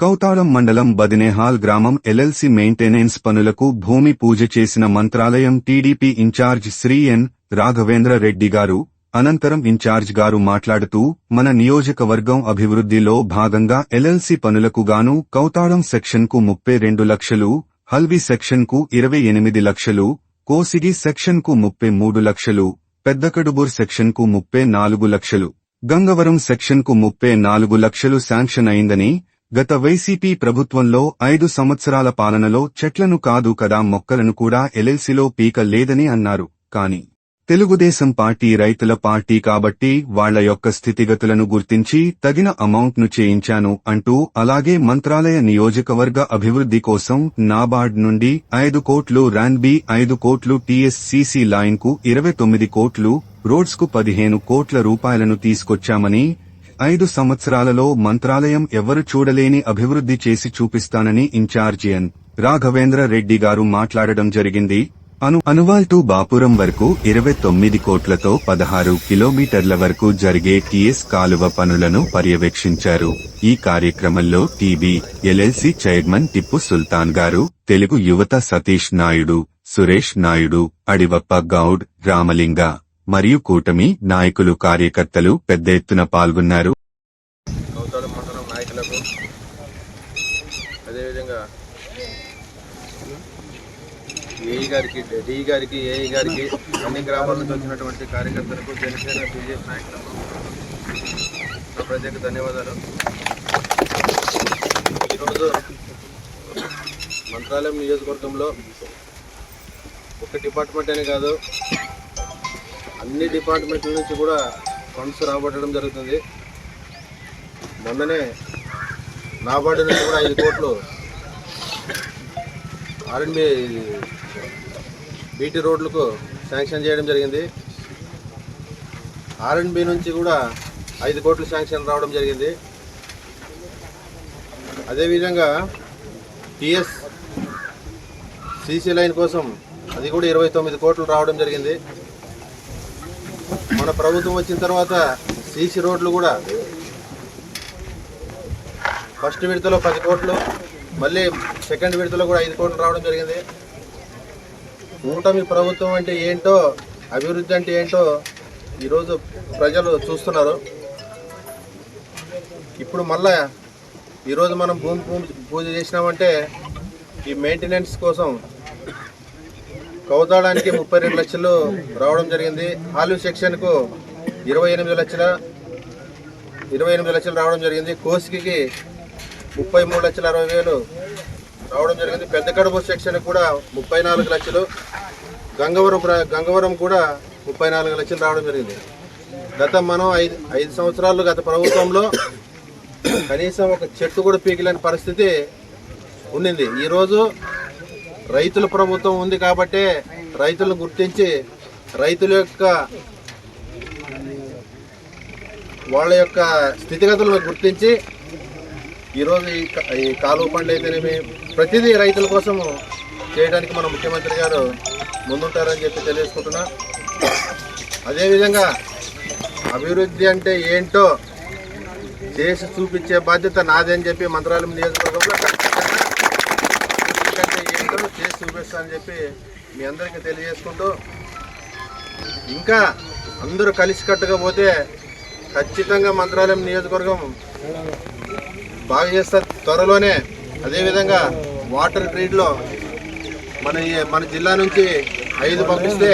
కౌతాళం మండలం బదినేహాల్ గ్రామం LLC maintenance పనులకు భూమి పూజ చేసిన Mantralayam TDP incharge Shri N Raghavendra Reddy garu అనంతరం ఇన్ఛార్జ్ గారు మాట్లాడుతూ మన నియోజకవర్గం అభివృద్ధిలో భాగంగా ఎల్ఎల్సి పనులకు గాను కౌతాళం సెక్షన్కు ముప్పై రెండు లక్షలు హల్వి సెక్షన్కు ఇరవై ఎనిమిది లక్షలు కోసిగి సెక్షన్కు ముప్పై మూడు లక్షలు పెద్దకడుబూర్ సెక్షన్కు ముప్పై నాలుగు లక్షలు గంగవరం సెక్షన్కు ముప్పై నాలుగు లక్షలు శాంక్షన్ అయిందని గత వైసీపీ ప్రభుత్వంలో ఐదు సంవత్సరాల పాలనలో చెట్లను కాదు కదా మొక్కలను కూడా ఎల్ఎల్సీలో పీక లేదని అన్నారు. కాని తెలుగుదేశం పార్టీ రైతుల పార్టీ కాబట్టి వాళ్ళ యొక్క స్థితిగతులను గుర్తించి తగిన అమౌంట్ను చేయించాను అంటూ అలాగే మంత్రాలయ నియోజకవర్గ అభివృద్ధి కోసం నాబార్డ్ నుండి ఐదు కోట్లు రాన్బి ఐదు కోట్లు టీఎస్సీసీ లైన్కు ఇరవై తొమ్మిది కోట్లు రోడ్స్కు పదిహేను కోట్ల రూపాయలను తీసుకొచ్చామని ఐదు సంవత్సరాలలో మంత్రాలయం ఎవరు చూడలేని అభివృద్ధి చేసి చూపిస్తానని ఇన్ఛార్జి ఎన్. రాఘవేంద్ర రెడ్డి గారు మాట్లాడడం జరిగింది. అను అనువాల్ టు బాపురం వరకు ఇరవై తొమ్మిది కోట్లతో పదహారు కిలోమీటర్ల వరకు జరిగే టీఎస్ కాలువ పనులను పర్యవేక్షించారు. ఈ కార్యక్రమంలో TB LLC chairman Tippu Sultan garu Telugu Yuvatha Satish Naidu Suresh Naidu Adivappa Goud Ramalinga మరియు కూటమి నాయకులు కార్యకర్తలు పెద్ద ఎత్తున పాల్గొన్నారు. కౌతాళం మండలం నాయకులకు అదేవిధంగా ఏఈ గారికి డి గారికి ఏఈ గారికి అన్ని గ్రామాల నుంచి వచ్చినటువంటి కార్యకర్తలకు జనసేన బీజేపీ నాయకులకు నా ప్రత్యేక ధన్యవాదాలు. ఈరోజు మంత్రాలయం నియోజకవర్గంలో ఒక డిపార్ట్మెంట్ అనే కాదు అన్ని డిపార్ట్మెంట్ల నుంచి కూడా ఫండ్స్ రాబట్టడం జరుగుతుంది. మొన్ననే నాబార్డు నుంచి కూడా ఐదు కోట్లు ఆర్ఎన్బి బీటీ రోడ్లకు శాంక్షన్ చేయడం జరిగింది. ఆర్ఎన్బి నుంచి కూడా ఐదు కోట్లు శాంక్షన్ రావడం జరిగింది. అదేవిధంగా టిఎస్ సిసి లైన్ కోసం అది కూడా ఇరవై తొమ్మిది కోట్లు రావడం జరిగింది. మన ప్రభుత్వం వచ్చిన తర్వాత సీసీ రోడ్లు కూడా ఫస్ట్ విడతలో పది కోట్లు మళ్ళీ సెకండ్ విడతలో కూడా ఐదు కోట్లు రావడం జరిగింది. కూటమి ప్రభుత్వం అంటే ఏంటో అభివృద్ధి అంటే ఏంటో ఈరోజు ప్రజలు చూస్తున్నారు. ఇప్పుడు మళ్ళా ఈరోజు మనం భూమి భూమి పూజ చేసినామంటే ఈ మెయింటెనెన్స్ కోసం కౌతాడానికి ముప్పై రెండు లక్షలు రావడం జరిగింది. హాలు సెక్షన్కు ఇరవై ఎనిమిది లక్షల ఇరవై ఎనిమిది లక్షలు రావడం జరిగింది. కోసికి ముప్పై మూడు లక్షల అరవై వేలు రావడం జరిగింది. పెద్ద కడుపు సెక్షన్ కూడా ముప్పై నాలుగు లక్షలు. గంగవరం గంగవరం కూడా ముప్పై నాలుగు లక్షలు రావడం జరిగింది. గత మనం ఐదు ఐదు సంవత్సరాలు గత ప్రభుత్వంలో కనీసం ఒక చెట్టు కూడా పీకలేని పరిస్థితి ఉండింది ఈరోజు రైతుల ప్రభుత్వం ఉంది కాబట్టే రైతులను గుర్తించి రైతుల యొక్క వాళ్ళ యొక్క స్థితిగతులను గుర్తించి ఈరోజు ఈ క- ఈ కాలువ పండు అయితేనేమి ప్రతిదీ రైతుల కోసం చేయడానికి మన ముఖ్యమంత్రి గారు ముందుంటారని చెప్పి తెలియజేసుకుంటున్నా. అదేవిధంగా అభివృద్ధి అంటే ఏంటో చేసి చూపించే బాధ్యత నాదే అని చెప్పి మంత్రాలయం నియోజకవర్గంలో చేసి చూపిస్తానని చెప్పి మీ అందరికీ తెలియజేసుకుంటూ ఇంకా అందరూ కలిసికట్టుగా పోతే ఖచ్చితంగా మంత్రాలయం నియోజకవర్గం బాగా చేస్తారు త్వరలోనే. అదేవిధంగా వాటర్ గ్రీడ్లో మన మన జిల్లా నుంచి ఐదు పంపిస్తే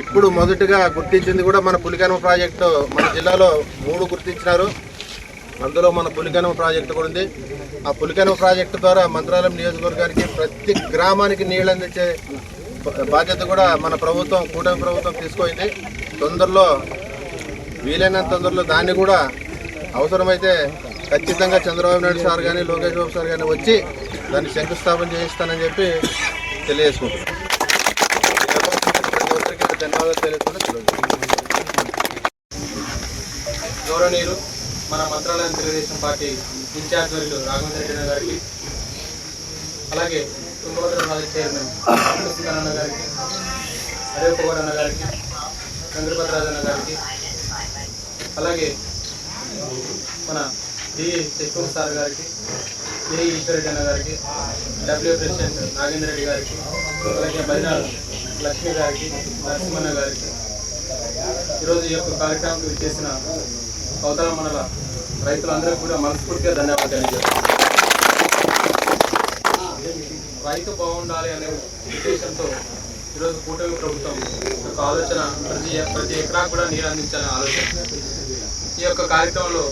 ఇప్పుడు మొదటగా గుర్తించింది కూడా మన పులికనమ ప్రాజెక్టు మన జిల్లాలో మూడు గుర్తించినారు. అందులో మన పులికనమ ప్రాజెక్టు కూడా ఉంది. ఆ పులికనమ ప్రాజెక్టు ద్వారా మంత్రాలయం నియోజకవర్గానికి ప్రతి గ్రామానికి నీళ్ళు అందించే బాధ్యత కూడా మన ప్రభుత్వం కూటమి ప్రభుత్వం తీసుకుంది. తొందరలో వీలైనంత తొందరలో దాన్ని కూడా అవసరమైతే ఖచ్చితంగా చంద్రబాబు నాయుడు సార్ కానీ లోకేష్ బాబు సార్ కానీ వచ్చి దాన్ని శంకుస్థాపన చేయిస్తానని చెప్పి తెలియజేసుకుంటున్నాను ప్రతి ఒక్కరికి ధన్యవాదాలు తెలియజేసుకుంటూ గౌరవనీయులు మన మంత్రాలయం తెలుగుదేశం పార్టీ ఇన్ఛార్జ్ వర్యులు రాఘవేంద్ర రెడ్డి గారికి అలాగే తుంగభద్ర ప్రాజెక్ట్ చైర్మన్ అన్న గారికి అదే కుమార్ అన్న గారికి చంద్రభద్రాజ్ అన్న గారికి అలాగే మన డి శశికుమార్ సార్ గారికి ఏ ఈశ్వరెడ్డి అన్న గారికి డబ్ల్యూ ప్రెసిడెంట్ నాగేంద్ర రెడ్డి గారికి అలాగే బదినాడు లక్ష్మి గారికి నరసింహన్న గారికి ఈరోజు ఈ యొక్క కార్యక్రమం చేసిన అవతల మండల రైతులందరికీ కూడా మనస్ఫూర్తిగా ధన్యవాదాలు రైతు బాగుండాలి అనే ఉద్దేశంతో ఈరోజు కూటమి ప్రభుత్వం యొక్క ఆలోచన ప్రతి ప్రతి ఎకరా కూడా నీరు అందించాలనే ఆలోచన. ఈ యొక్క కార్యక్రమంలో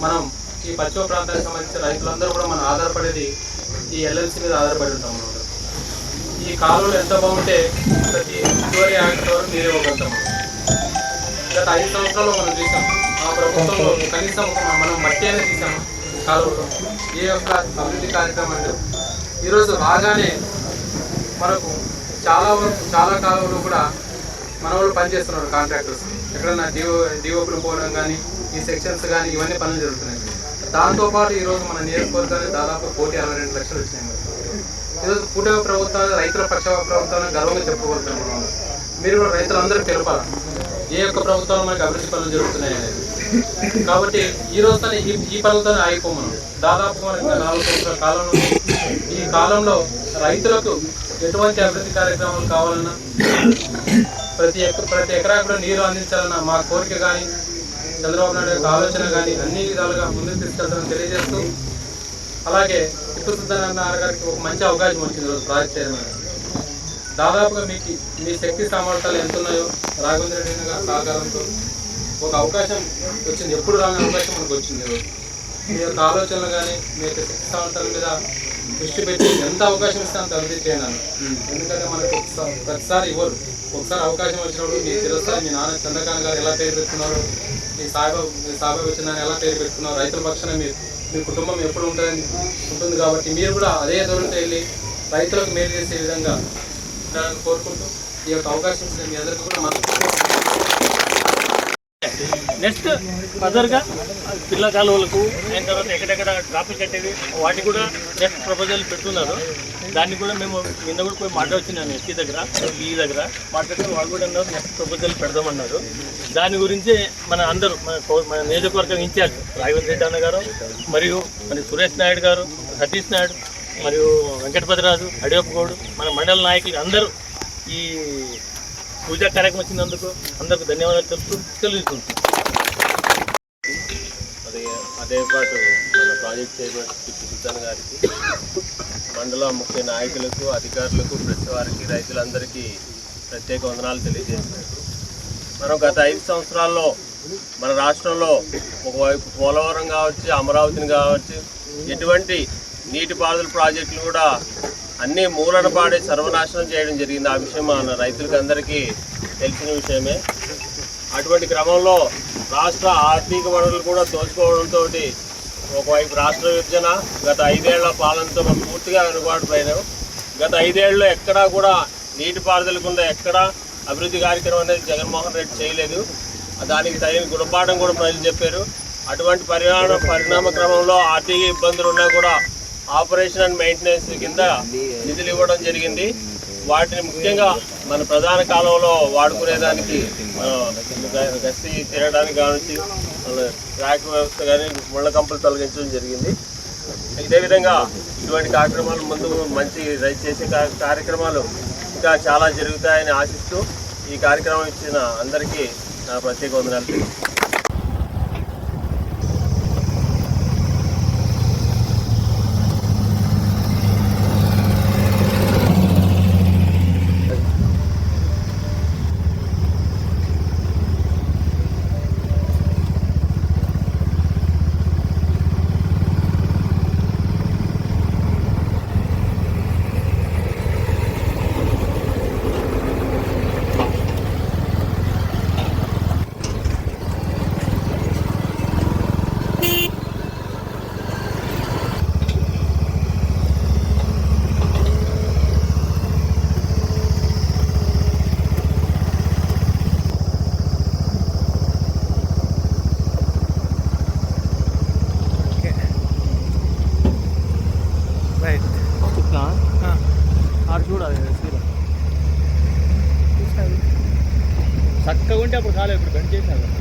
మనం ఈ పశ్చిమ ప్రాంతానికి సంబంధించిన రైతులందరూ కూడా మనం ఆధారపడేది ఈ ఎల్ఎల్సి మీద ఆధారపడి ఉంటాం అన్నమాట. ఈ కాలువలు ఎంత బాగుంటే ప్రతి చివరి యాక్టర్ వరకు నీరు ఇవ్వగలుగుతాం గత ఐదు సంవత్సరాలు మనం చూసాం ప్రభుత్వంలో కనీసం ఒక మనం మట్టి అనేది తీసాము కాలువలో ఏ యొక్క అభివృద్ధి కార్యక్రమం అంటే ఈరోజు రాగానే మనకు చాలా వరకు చాలా కాలంలో కూడా మన వాళ్ళు పనిచేస్తున్నారు కాంట్రాక్టర్స్. ఎక్కడన్నా డిఓ డిఓపులు పోవడం కానీ ఈ సెక్షన్స్ కానీ ఇవన్నీ పనులు జరుగుతున్నాయి. దాంతోపాటు ఈరోజు మన నియోజకవర్గానికి దాదాపు కోటి అరవై రెండు లక్షలు వచ్చినాయి. ఈరోజు కూటమి ప్రభుత్వాలు రైతుల పక్ష ప్రభుత్వాన్ని గర్వంగా చెప్పుకోగలుగుతాం మీరు కూడా రైతులందరూ తెలపాలి? ఏ యొక్క ప్రభుత్వాలు మనకి అభివృద్ధి పనులు జరుగుతున్నాయి అనేది? కాబట్టి ఈ రోజుతో ఈ ఈ పనులతోనే దాదాపు మనకి నాలుగు సంవత్సరాల కాలం ఈ కాలంలో రైతులకు ఎటువంటి అభివృద్ధి కార్యక్రమాలు కావాలన్నా ప్రతి ప్రతి ఎకరా కూడా నీరు అందించాలన్న మా కోరిక కానీ చంద్రబాబు నాయుడు యొక్క ఆలోచన కానీ అన్ని విధాలుగా ముందుకు తీసుకెళ్తామని తెలియజేస్తూ అలాగే టిప్పు సుల్తాన్ గారికి ఒక మంచి అవకాశం వచ్చింది ఈరోజు ప్రాజెక్ట్ చైర్మన్ దాదాపుగా మీకు మీ శక్తి సామర్థ్యాలు ఎంత ఉన్నాయో రాఘవేంద్ర రెడ్డి గారి సహకారంతో ఒక అవకాశం వచ్చింది. ఎప్పుడు రాని అవకాశం మనకు వచ్చింది మీ యొక్క ఆలోచనలు కానీ మీ యొక్క శక్తి మీద దృష్టి పెట్టి ఎంత అవకాశం ఇస్తే అంత అభివృద్ధి చేయను ఎందుకంటే మనకు ఒకసారి ప్రతిసారి ఇవ్వరు. ఒకసారి అవకాశం వచ్చినప్పుడు మీ చిరస్థాయి మీ నాన్న చంద్రకాంత్ గారు ఎలా పేరు పెట్టుకున్నారు? మీ సాయిబాబు మీ సాయిబాబు వచ్చిన ఎలా పేరు పెట్టుకున్నారు? రైతుల పక్షాన మీరు మీ కుటుంబం ఎప్పుడు ఉంటుందని ఉంటుంది కాబట్టి మీరు కూడా అదే దూరంతో వెళ్ళి రైతులకు మేలు చేసే విధంగా కోరుకుంటూ ఈ యొక్క అవకాశం మీ అందరికీ కూడా మనకు నెక్స్ట్ ఫర్దర్గా పిల్ల కాలువలకు అయిన తర్వాత ఎక్కడెక్కడ ట్రాఫిక్ కట్టేది వాటి కూడా నెక్స్ట్ ప్రపోజల్ పెట్టున్నారు దాన్ని కూడా మేము నిన్న కూడా పోయి మాట్లాడుతున్నాను ఎస్టీ దగ్గర ఈ దగ్గర. మాట్లాడితే వాళ్ళు కూడా అన్నారు నెక్స్ట్ ప్రపోజల్ పెడదామన్నారు. దాని గురించి మన అందరూ మన మన నియోజకవర్గం ఇన్ఛార్జ్ రాఘవేంద్ర రెడ్డి అన్న గారు మరియు మరి సురేష్ నాయుడు గారు సతీష్ నాయుడు మరియు వెంకటపతిరాజు అడియప్ప గౌడ్ మన మండల నాయకులు అందరూ ఈ పూజా కార్యక్రమం వచ్చినందుకు అందరికి ధన్యవాదాలు తెలుపుతూ తెలుస్తుంది అదే అదే పాటు మన ప్రాజెక్ట్ చైర్మన్ సుల్తాన్ గారికి మండల ముఖ్య నాయకులకు అధికారులకు ప్రతి వారికి రైతులందరికీ ప్రత్యేక వందనాలు తెలియజేస్తున్నారు మనం గత ఐదు సంవత్సరాల్లో మన రాష్ట్రంలో ఒకవైపు పోలవరం కావచ్చు అమరావతిని కావచ్చు ఎటువంటి నీటిపారుదల ప్రాజెక్టులు కూడా అన్ని మూలన పాడే సర్వనాశనం చేయడం జరిగింది. ఆ విషయం మన రైతులకు అందరికీ తెలిసిన విషయమే. అటువంటి క్రమంలో రాష్ట్ర ఆర్థిక వనరులు కూడా దోచుకోవడంతో ఒకవైపు రాష్ట్ర విభజన గత ఐదేళ్ళ పాలనతో మనం పూర్తిగా వెనుబాటు పోయినాం. గత ఐదేళ్ళలో ఎక్కడా కూడా నీటిపారుదల ఎక్కడా అభివృద్ధి కార్యక్రమం అనేది జగన్మోహన్ రెడ్డి చేయలేదు. దానికి తగిన గుణపాఠం కూడా ప్రజలు చెప్పారు. అటువంటి పరిణామ పరిణామ క్రమంలో ఆర్థిక ఇబ్బందులు ఉన్నా కూడా ఆపరేషన్ అండ్ మెయింటెనెన్స్ కింద నిధులు ఇవ్వడం జరిగింది. వాటిని ముఖ్యంగా మన ప్రధాన కాలంలో వాడుకునేదానికి ఆ, గస్తీ తిరగడానికి కావచ్చు ట్రాక్ వ్యవస్థ కానీ ముళ్ళ కంపలు తొలగించడం జరిగింది. ఇదే విధంగా ఇటువంటి కార్యక్రమాలు ముందు మంచి రైతు చేసే కార్యక్రమాలు ఇంకా చాలా జరుగుతాయని ఆశిస్తూ ఈ కార్యక్రమం ఇచ్చిన అందరికీ నా ప్రత్యేక వందనాలు. అప్పుడు కాలేదు ఇప్పుడు బెండ్ చేశారు.